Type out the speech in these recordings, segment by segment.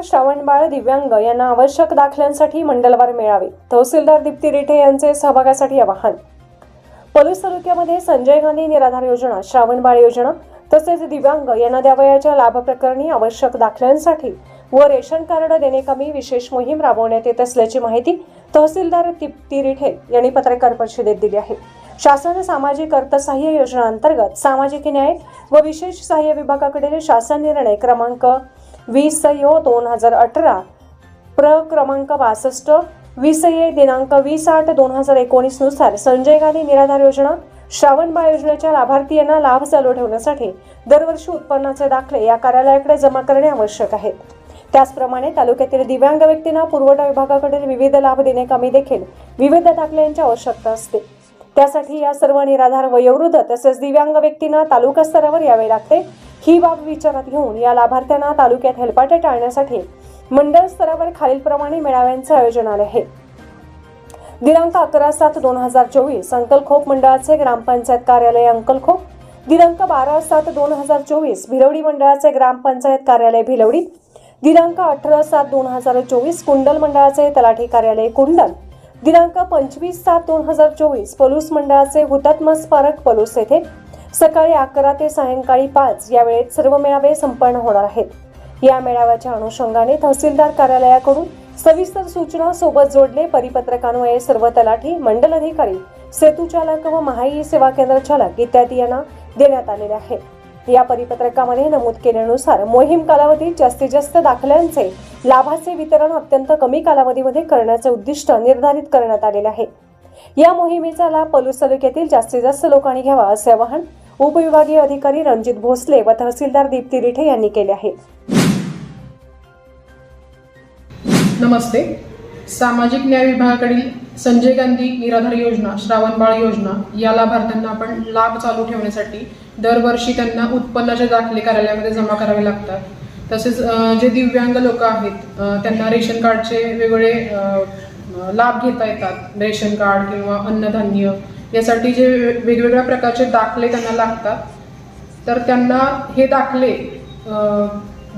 तहसीलदार श्रावणबाळ दिव्यांग यांना आवश्यक दाखल्यांसाठी मंडलवार मिळावे. तहसीलदार दीप्ती रिठे यांचे सहभागासाठी आवाहन. पलूस तालुक्यामध्ये संजय गांधी निराधार योजना श्रावणबाळ योजना तसेच दिव्यांग यांना द्यावयाच्या लाभप्रकरणी आवश्यक दाखल्यांसाठी व रेशन कार्ड देणेकामी विशेष मोहीम राबवण्यात येत असल्याची माहिती तहसीलदार दीप्ती रिठे यांनी पत्रकार परिषदेत दिली आहे. शासन सामाजिक अर्थसहाय्य योजना अंतर्गत सामाजिक न्याय व विशेष सहाय्य विभागाकडील शासन निर्णय क्रमांक वीस यो दोन हजार अठरा. प्र क्रमांक बासष्ट वीस ए दिनांक वीस आठ दोन हजार एकोणीसनुसार संजय गांधी निराधार योजना श्रावणबाळ योजनेच्या लाभार्थीयांना लाभ चालू ठेवण्यासाठी दरवर्षी उत्पन्नाचे दाखले या कार्यालयाकडे जमा करणे आवश्यक आहे. त्याचप्रमाणे तालुक्यातील दिव्यांग व्यक्तींना पुरवठा विभागाकडील विविध लाभ देणे कमी देखील विविध दाखल्यांची आवश्यकता असते. त्यासाठी या सर्व निराधार वयोवृद्ध तसेच दिव्यांग व्यक्तींना तालुका स्तरावर यावे लागते. ही बाब विचारात घेऊन या लाभार्थ्यांना तालुक्यात हेलपाटे टाळण्यासाठी मंडळ स्तरावर खालीलप्रमाणे मेळाव्यांचे आयोजन आले आहे. दिनांक अकरा सात दोन हजार चोवीस अंकलखोप मंडळाचे ग्रामपंचायत कार्यालय अंकलखोप. दिनांक बारा सात दोन हजार चोवीस भिलवडी मंडळाचे ग्रामपंचायत कार्यालय भिलवडी. दिनांक अठरा सात दोन हजार चोवीस कुंडल मंडळाचे तलाठी कार्यालय कुंडल. दिनांक पंचवीस सात दोन हजार चोवीस पलूस मंडळाचे हुतात्मा स्मारक पलूस येथे. सकाळी अकरा ते सायंकाळी पाच या वेळेत सर्व मेळावे संपन्न होणार आहेत. या मेळाव्याच्या अनुषंगाने तहसीलदार कार्यालयाकडून सविस्तर सूचना सोबत जोडले परिपत्रकान्वये सर्व तलाठी मंडल अधिकारी सेतू चालक व महाई सेवा केंद्र चालक इत्यादी यांना देण्यात आलेले आहे. या परिपत्रकामध्ये नमूद केल्यानुसार मोहीम कालावधीत जास्तीत जास्त दाखल्यांचे लाभाचे वितरण अत्यंत कमी कालावधीमध्ये करण्याचे उद्दिष्ट निर्धारित करण्यात आलेले आहे. या मोहिमेचा लाभ पलूस तालुक्यातील जास्तीत जास्त लोकांनी घ्यावा असे आवाहन उपविभागीय अधिकारी रणजित भोसले व तहसीलदार दीप्ती रिठे यांनी केले आहे. नमस्ते. सामाजिक न्याय विभागाकडील संजय गांधी निराधार योजना श्रावणबाळ योजना या लाभार्थ्यांना आपण लाभ चालू ठेवण्यासाठी दरवर्षी त्यांना उत्पन्नाचे दाखले कार्यालयामध्ये जमा करावे लागतात. तसेच जे दिव्यांग लोक आहेत त्यांना रेशन कार्डचे वेगवेगळे लाभ घेता येतात. रेशन कार्ड किंवा अन्नधान्य यासाठी जे वेगवेगळ्या प्रकारचे दाखले त्यांना लागतात. तर त्यांना हे दाखले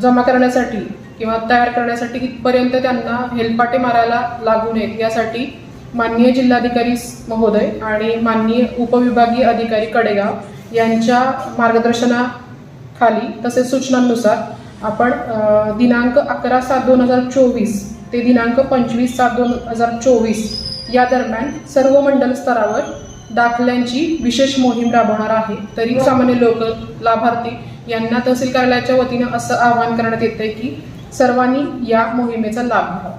जमा करण्यासाठी किंवा तयार करण्यासाठी इथपर्यंत त्यांना हेलपाटे मारायला लागू नयेत यासाठी माननीय जिल्हाधिकारी महोदय आणि माननीय उपविभागीय अधिकारी कडेगाव यांच्या मार्गदर्शनाखाली तसेच सूचनांनुसार आपण दिनांक अकरा सात दोन हजार चोवीस ते दिनांक पंचवीस सात दोन हजार चोवीस या दरम्यान सर्व मंडल स्तरावर दाखल्यांची विशेष मोहीम राबवणार आहे. तरी सामान्य लोक लाभार्थी यांना तहसील कार्यालयाच्या वतीनं असं आवाहन करण्यात येतंय की सर्वांनी या मोहिमेचा लाभ घ्यावा.